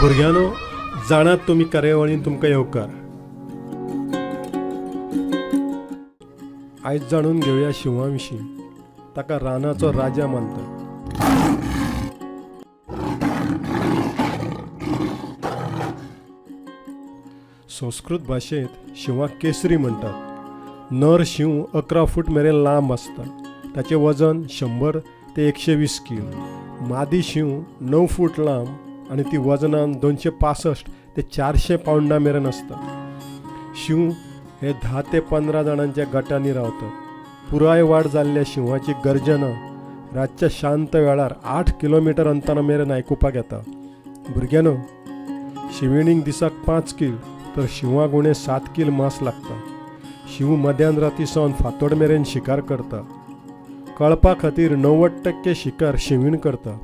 भुरग्यानो जाणात तुमी कार्यावळीन तुमकां येवकार आयज जाणून घेवया शिवा विशीं. ताका रानाचो राजा मानतात. संस्कृत भाशेंत शिवाक केसरी म्हणटात नर शिव अकरा फूट मेरेन लांब आसता ताचें वजन शंबर ते एकशे वीस किलो. मादी शिव णव फूट लांब आनी ती वजनान दोनशे पासश्ट ते चारशे पावंडा मेरेन आसता शिव हे धा ते पंदरा जाणांच्या गटांनी रावतात पुराय वाड जाल्ल्या शिवाची गर्जना रातच्या शांत वेळार आठ किलोमिटर अंतरा मेरेन आयकुपाक येता भुरग्यानो शिविणीक दिसाक पांच कील तर शिवाक उणें सात कील मांस लागता. शिव मध्यान राती सावन फातोड मेरेन शिकार करता. कळपा खातीर णव्वद टक्के शिकार शिवीण करता.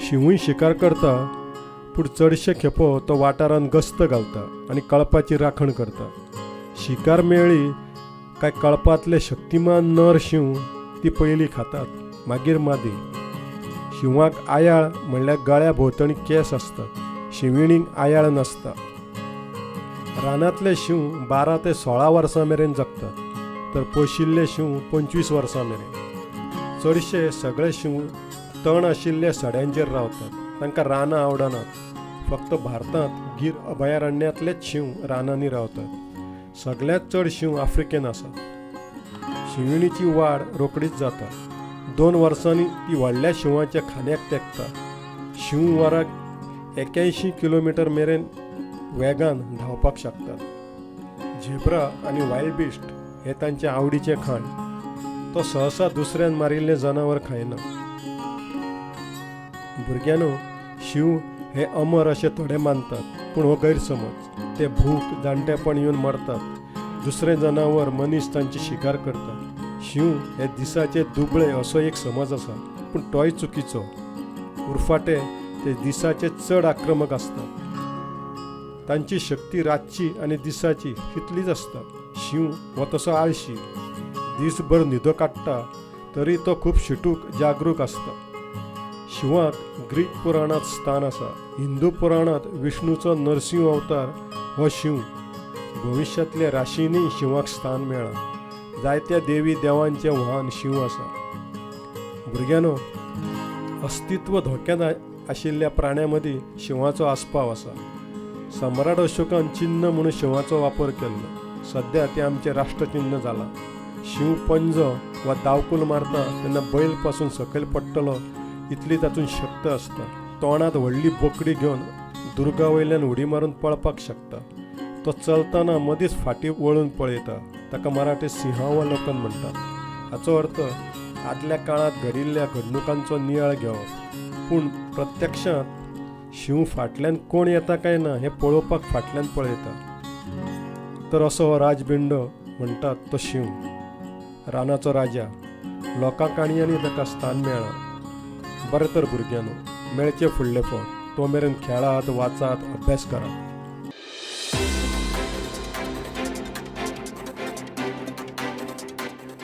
शिवूय शिकार करता पूण चडशे खेपो तो वाठारांत गस्त घालता आनी कळपाची राखण करता. शिकार मेळ्ळी काय कळपांतले शक्तिमान नर शिव ती पयली खातात मागीर मादी. शिंवाक आयाळ म्हणल्यार गळ्या भोंवतणी केस आसतात शिविणीक आयाळ नासता. रानांतले शिव बारा ते सोळा वर्सां मेरेन जगतात तर पोशिल्ले शिव पंचवीस वर्सां मेरेन. चडशे सगळे शिव तण आशिल्ल्या सड्यांचेर रावतात. तांकां रानां आवडनात फक्त भारतांत गीर अभयारण्यांतलेच शिंव रानांनी रावतात. सगळ्यांत चड शिंव आफ्रिकेन आसात. शिंवणीची वाड रोकडीच जाता. दोन वर्सांनी ती व्हडल्या शिंवाच्या खांद्याक तेंकता. शिंव वराक एक्यायंशी किलोमिटर मेरेन वेगान धांवपाक शकतात. झेब्रा आनी वायल्ड बिस्ट हे तांचे आवडीचे खाण. तो सहसा दुसऱ्यान मारिल्लें जनावर खायना. भुरग्यांनो शिव हे अमर असे थोडे मानतात पूण हो गैरसमज. ते भूक जाणटेपण येवन मरतात. दुसरें जनावर मनीस तांची शिकार करता शिव हे दिसाचे दुबळे असो एक समज आसा पूण तोय चुकीचो. उरफाटे ते दिसाचे चड आक्रमक असतात. तांची शक्ती रातची आनी दिसाची तितलीच आसता शिव हो तसो आळशी. दिसभर न्हिदो काडटा तरी तो खूब शिटूक जागरूक आसता शिवाक ग्रीक पुराणांत स्थान आसा हिंदू पुराणांत विष्णूचो नरसिंह अवतार हो शिव. भविश्यांतल्या राशींनी शिवाक स्थान मेळ्ळां जायत्या देवी देवांचे वाहन शिव आसा भुरग्यानो अस्तित्व धोक्यात आशिल्ल्या प्राण्यां मदीं शिवाचो आस्पाव आसा सम्राट अशोकान चिन्ह म्हणून शिवाचो वापर केल्लो सद्या ते आमचे राष्ट्रचिन्ह जालां शिव पंज वा दावकूल मारता तेन्ना बैलपासून सकयल पडटलो इतली तातूंत शक्त आसता तोंडांत व्हडली बोकडी घेवन दुर्गा वयल्यान उडी मारून पळपाक शकता. तो चलतना मदींच फाटीं वळून पळयता. ताका मराठी सिंहावलोकन म्हणटात हाचो अर्थ आदल्या काळांत घडिल्ल्या घडणुकांचो नियाळ घेवप. पूण प्रत्यक्षांत शिव फाटल्यान कोण येता काय ना हें पळोवपाक फाटल्यान पळयता. तर असो हो राजबिंडो म्हणटात तो शिव. रानाचो राजा. लोकां काणयांनी ताका स्थान मेळ्ळां बरें तर भुरग्यांनो मेळचे फुडले फावट तो मेरेन खेळात वाचात अभ्यास करात.